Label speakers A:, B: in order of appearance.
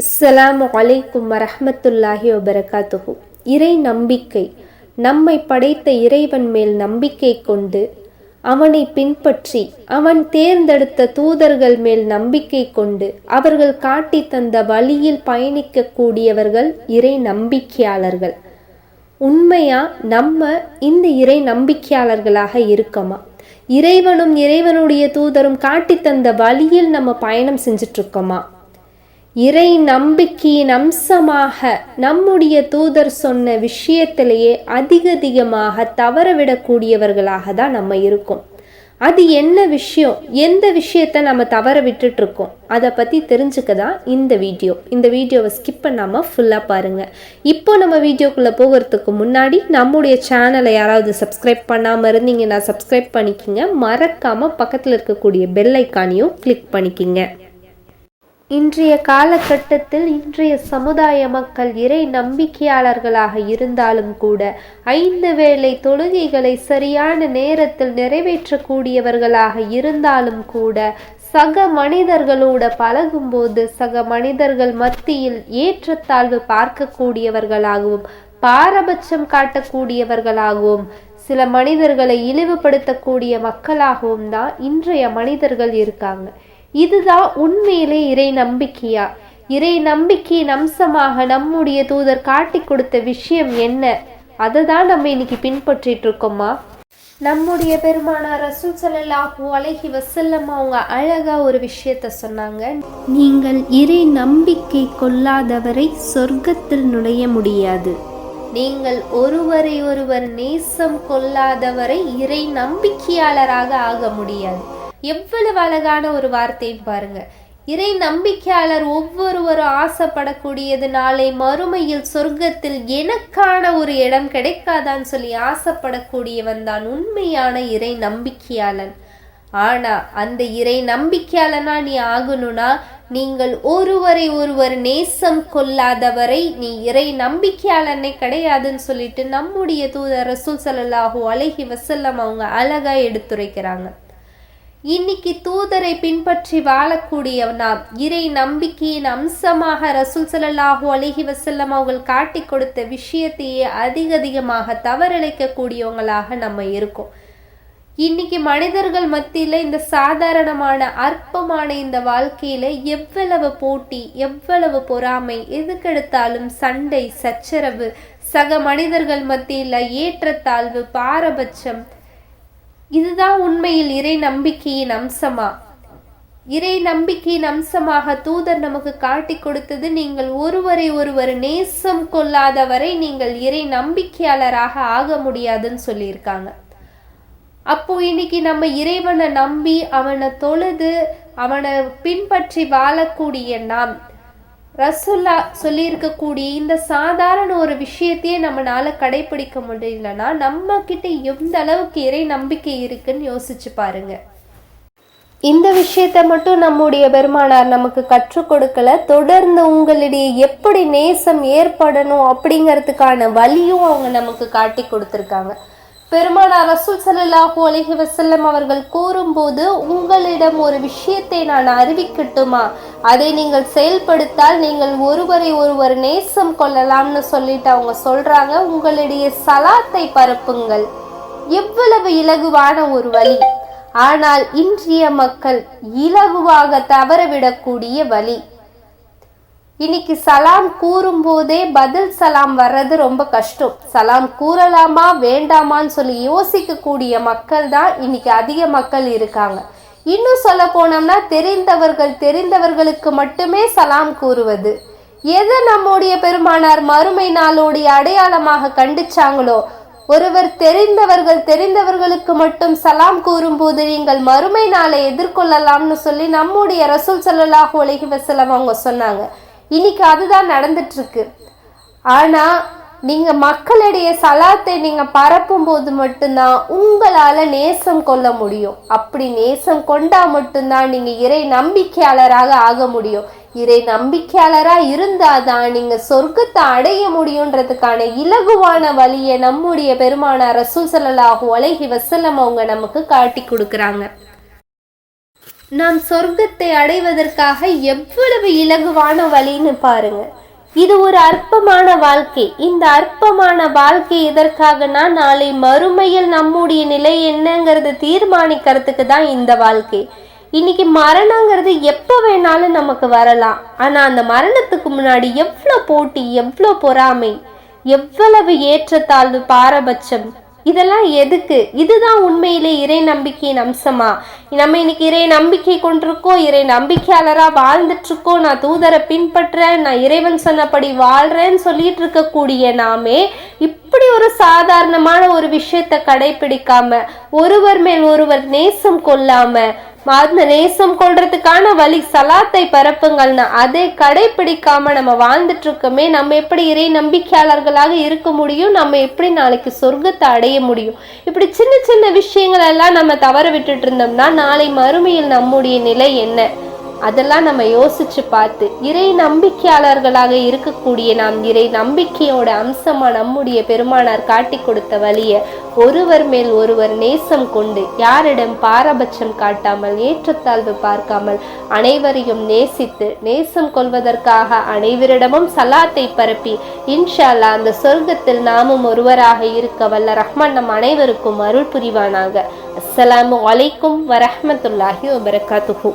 A: அஸ்ஸலாமு அலைக்கும் வரஹ்மத்துல்லாஹி வபரகாத்துஹு. இறை நம்பிக்கை நம்மை படைத்த இறைவன் மேல் நம்பிக்கை கொண்டு அவனை பின்பற்றி அவன் தேர்ந்தெடுத்த தூதர்கள் மேல் நம்பிக்கை கொண்டு அவர்கள் காட்டி தந்த வழியில் பயணிக்கக்கூடியவர்கள் இறை நம்பிக்கையாளர்கள். உண்மையா நம்ம இந்த இறை நம்பிக்கையாளர்களாக இருக்கோமா? இறைவனும் இறைவனுடைய தூதரும் காட்டி தந்த வழியில் நம்ம பயணம் செஞ்சிட்ருக்கோமா? இருக்கோமா இறை நம்பிக்கையின் அம்சமாக நம்முடைய தூதர் சொன்ன விஷயத்திலேயே அதிக அதிகமாக தவறவிடக்கூடியவர்களாக தான் நம்ம இருக்கோம். அது என்ன விஷயம்? எந்த விஷயத்த நம்ம தவற விட்டுட்டு இருக்கோம் அதை பற்றி தெரிஞ்சுக்க தான் இந்த வீடியோ. இந்த வீடியோவை ஸ்கிப் பண்ணாமல் ஃபுல்லாக பாருங்கள் இப்போ நம்ம வீடியோக்குள்ளே போகிறதுக்கு முன்னாடி நம்முடைய சேனலை யாராவது சப்ஸ்கிரைப் பண்ணாமல் இருந்தீங்கன்னா சப்ஸ்கிரைப் பண்ணிக்கிங்க. மறக்காமல் பக்கத்தில் இருக்கக்கூடிய பெல் ஐக்கானையும் கிளிக் பண்ணிக்கிங்க. இன்றைய காலகட்டத்தில் இன்றைய சமுதாய மக்கள் இறை நம்பிக்கையாளர்களாக இருந்தாலும் கூட ஐந்து வேளை தொழுகைகளை சரியான நேரத்தில் நிறைவேற்றக்கூடியவர்களாக இருந்தாலும் கூட சக மனிதர்களோட பழகும்போது சக மனிதர்கள் மத்தியில் ஏற்றத்தாழ்வு பார்க்கக்கூடியவர்களாகவும் பாரபட்சம் காட்டக்கூடியவர்களாகவும் சில மனிதர்களை இழிவுபடுத்தக்கூடிய மக்களாகவும் தான் இன்றைய மனிதர்கள் இருக்காங்க. இதுதான் உண்மையிலே இறை நம்பிக்கையா? இறை நம்பிக்கையின் அம்சமாக நம்முடைய தூதர் காட்டி கொடுத்த விஷயம் என்ன? அதை தான் நம்ம இன்னைக்கு பின்பற்றிட்டு இருக்கோமா நம்முடைய பெருமானார் ரசூல் ஸல்லல்லாஹு அலஹி வசல்லம் அவங்க அழகா ஒரு விஷயத்த சொன்னாங்க. நீங்கள் இறை நம்பிக்கை கொள்ளாதவரை சொர்க்கத்தில் நுழைய முடியாது. நீங்கள் ஒருவரை ஒருவர் நேசம் கொள்ளாதவரை இறை நம்பிக்கையாளராக ஆக முடியாது. எவ்வளவு அழகான ஒரு வார்த்தையும் பாருங்க. இறை நம்பிக்கையாளர் ஒவ்வொருவரும் ஆசைப்படக்கூடியது நாளை மறுமையில் சொர்க்கத்தில் எனக்கான ஒரு இடம் கிடைக்காதான்னு சொல்லி ஆசைப்படக்கூடியவன் தான் உண்மையான இறை நம்பிக்கையாளன். ஆனா அந்த இறை நம்பிக்கையாளனா நீ ஆகணும்னா நீங்கள் ஒருவரை ஒருவர் நேசம் கொள்ளாதவரை நீ இறை நம்பிக்கையாளனே கிடையாதுன்னு சொல்லிட்டு நம்முடைய தூதர் ரசூல் சல்லாஹூ அலைஹி வசல்லம் அவங்க அழகா எடுத்துரைக்கிறாங்க. இன்னைக்கு தூதரை பின்பற்றி வாழக்கூடிய நாம் இறை நம்பிக்கையின் அம்சமாக ரசூல் ஸல்லல்லாஹு அலைஹி வசல்லம் அவங்கள் காட்டி கொடுத்த விஷயத்தையே அதிக அதிகமாக தவறிழைக்கக்கூடியவங்களாக நம்ம இருக்கோம். இன்னைக்கு மனிதர்கள் மத்தியில இந்த சாதாரணமான அற்பமான இந்த வாழ்க்கையில எவ்வளவு போட்டி எவ்வளவு பொறாமை எதுக்கெடுத்தாலும் சண்டை சச்சரவு சக மனிதர்கள் மத்தியில ஏற்றத்தாழ்வு பாரபட்சம் இதுதான் உண்மையில் இறை நம்பிக்கையின் அம்சமா? இறை நம்பிக்கையின் அம்சமாக தூதர் நமக்கு காட்டி கொடுத்தது நீங்கள் ஒருவரை ஒருவர் நேசம் கொள்ளாதவரை நீங்கள் இறை நம்பிக்கையாளராக ஆக முடியாதுன்னு சொல்லியிருக்காங்க. அப்போ இன்னைக்கு நம்ம இறைவனை நம்பி அவனை தொழுது அவனை பின்பற்றி வாழக்கூடிய நாம் ரசுல்லா சொல்லியிருக்கக்கூடிய இந்த சாதாரண ஒரு விஷயத்தையே நம்மளால கடைபிடிக்க முடியலன்னா நம்ம கிட்ட எந்த அளவுக்கு இறை நம்பிக்கை இருக்குன்னு யோசிச்சு பாருங்க. இந்த விஷயத்தை மட்டும் நம்முடைய பெருமானார் நமக்கு கற்றுக் கொடுக்கல. தொடர்ந்து உங்களிடையே எப்படி நேசம் ஏற்படணும் அப்படிங்கிறதுக்கான வழியும் அவங்க நமக்கு காட்டி கொடுத்துருக்காங்க. பெருமானார் ரசூல் சல்லாஹூ அலஹி வசல்லம் அவர்கள் கூறும்போது உங்களிடம் ஒரு விஷயத்தை நான் அறிவிக்கட்டுமா? அதை நீங்கள் செயல்படுத்தால் நீங்கள் ஒருவரை ஒருவர் நேசம் கொள்ளலாம்னு சொல்லிட்டு அவங்க சொல்றாங்க. உங்களுடைய சலாத்தை பரப்புங்கள். எவ்வளவு இலகுவான ஒரு வழி. ஆனால் இன்றைய மக்கள் இலகுவாக தவறவிடக்கூடிய வழி. இன்னைக்கு சலாம் கூறும்போதே பதில் சலாம் வர்றது ரொம்ப கஷ்டம். சலாம் கூறலாமா வேண்டாமான்னு சொல்லி யோசிக்கக்கூடிய மக்கள் தான் இன்னைக்கு அதிக மக்கள் இருக்காங்க. இன்னும் சொல்ல போனோம்னா தெரிந்தவர்கள் தெரிந்தவர்களுக்கு மட்டுமே சலாம் கூறுவது. எதை நம்முடைய பெருமானார் மறுமை நாளோடைய அடையாளமாக கண்டிச்சாங்களோ ஒருவர் தெரிந்தவர்கள் தெரிந்தவர்களுக்கு மட்டும் சலாம் கூறும்போது நீங்கள் மறுமை நாளை எதிர்கொள்ளலாம்னு சொல்லி நம்முடைய ரசூல் ஸல்லல்லாஹு அலைஹி வசலம் அவங்க சொன்னாங்க. இன்னைக்கு அதுதான் நடந்துட்டு இருக்கு ஆனா நீங்க சலாத்தை நீங்க பரப்பும் போது மட்டும்தான் உங்களால நேசம் கொள்ள முடியும். அப்படி நேசம் கொண்டா மட்டும்தான் நீங்க இறை நம்பிக்கையாளராக ஆக முடியும். இறை நம்பிக்கையாளரா இருந்தாதான் நீங்க சொர்க்கத்தை அடைய முடியுன்றதுக்கான இலகுவான வழியை நம்முடைய பெருமானார் ரசூல் ஸல்லல்லாஹு அலைஹி வசலம் அவங்க நமக்கு காட்டி கொடுக்குறாங்க. நாம் சொர்க்கத்தை அடைவதற்காக எவ்வளவு இலகுவான வழின்னு பாருங்க. இது ஒரு அற்பமான வாழ்க்கை. இந்த அற்பமான வாழ்க்கை எதற்காகனா நாளை மறுமையில் நம்முடைய நிலை என்னங்கிறத தீர்மானிக்கிறதுக்கு தான் இந்த வாழ்க்கை. இன்னைக்கு மரணங்கிறது எப்போ வேணாலும் நமக்கு வரலாம். ஆனா அந்த மரணத்துக்கு முன்னாடி எவ்வளோ போட்டி எவ்வளோ பொறாமை எவ்வளவு ஏற்றத்தாழ்வு பாரபட்சம் இதெல்லாம் எதுக்கு? இதுதான் உண்மையிலே இறை நம்பிக்கையின் அம்சமா? நம்ம இன்னைக்கு இறை நம்பிக்கை கொண்டிருக்கோம் இறை நம்பிக்கையாளராக வாழ்ந்துட்டு இருக்கோம் நான் தூதரை பின்பற்றேன் நான் இறைவன் சொன்னபடி வாழ்றேன்னு சொல்லிட்டு இருக்கக்கூடிய நாமே இப்படி ஒரு சாதாரணமான ஒரு விஷயத்தை கடைபிடிக்காம ஒருவர் மேல் ஒருவர் நேசம் கொள்ளாம ஆத்ம நேசம் கொள்றதுக்கான வழி சலாத்தை பரப்புங்கள்னா அதை கடைபிடிக்காம நம்ம வாழ்ந்துட்டு இருக்கோமே நம்ம எப்படி இறை நம்பிக்கையாளர்களாக இருக்க முடியும்? நம்ம எப்படி நாளைக்கு சொர்க்கத்தை அடைய முடியும்? இப்படி சின்ன சின்ன விஷயங்கள் எல்லாம் நம்ம தவற விட்டுட்டு இருந்தோம்னா நாளை மறுமையில் நம்முடைய நிலை என்ன? அதெல்லாம் நம்ம யோசிச்சு பார்த்து இறை நம்பிக்கையாளர்களாக இருக்கக்கூடிய நாம் இறை நம்பிக்கையோட அம்சமா நம்முடைய பெருமானார் காட்டி கொடுத்த வழிய ஒருவர் மேல் ஒருவர் நேசம் கொண்டு யாரிடம் பாரபட்சம் காட்டாமல் ஏற்றத்தாழ்வு பார்க்காமல் அனைவரையும் நேசித்து நேசம் கொள்வதற்காக அனைவரிடமும் சலாத்தை பரப்பி இன்ஷா அல்லாஹ் அந்த சொர்க்கத்தில் நாமும் ஒருவராக இருக்க வல்ல ரஹ்மான் நம் அனைவருக்கும் அருள் புரிவானாக. அஸ்ஸலாமு அலைக்கும் வரஹ்மத்துல்லாஹி வபரகாத்துஹூ.